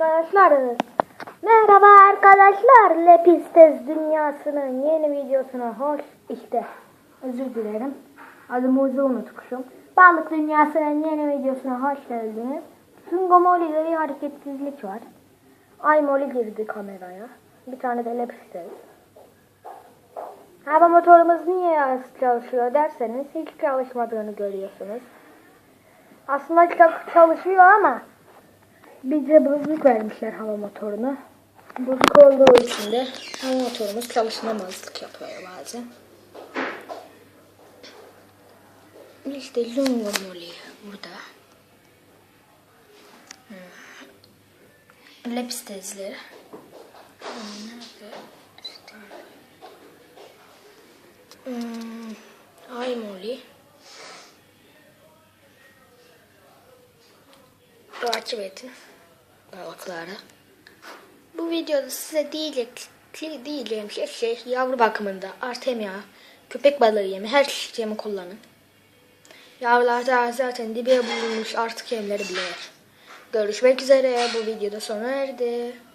arkadaşlar. Merhaba arkadaşlar. Lepistes dünyasının yeni videosuna hoş. İşte özür dilerim. Adımızı unutmuşum. Balık dünyasının yeni videosuna hoş geldiniz. Tungo Moli'de bir hareketsizlik var. Ay Moli girdi kameraya. Bir tane de Lepistes. Hava motorumuz niye çalışıyor derseniz hiç çalışmadığını görüyorsunuz. Aslında çok çalışıyor ama bize bozuk vermişler hava motorunu. Bozuk olduğu için de hava motorumuz çalışmamazlık yapıyor bazen. İşte Lungo Moli burada. Hmm. Lepistezleri. Nerede? İşte. Hmm. Ay Moli. takip edin balıkları. Bu videoda size diyeceğim şey, şey yavru bakımında artemia, köpek balığı yemi, her yemi kullanın. Yavrular da zaten dibe bulunmuş artık yemleri bile. Görüşmek üzere bu videoda sona erdi.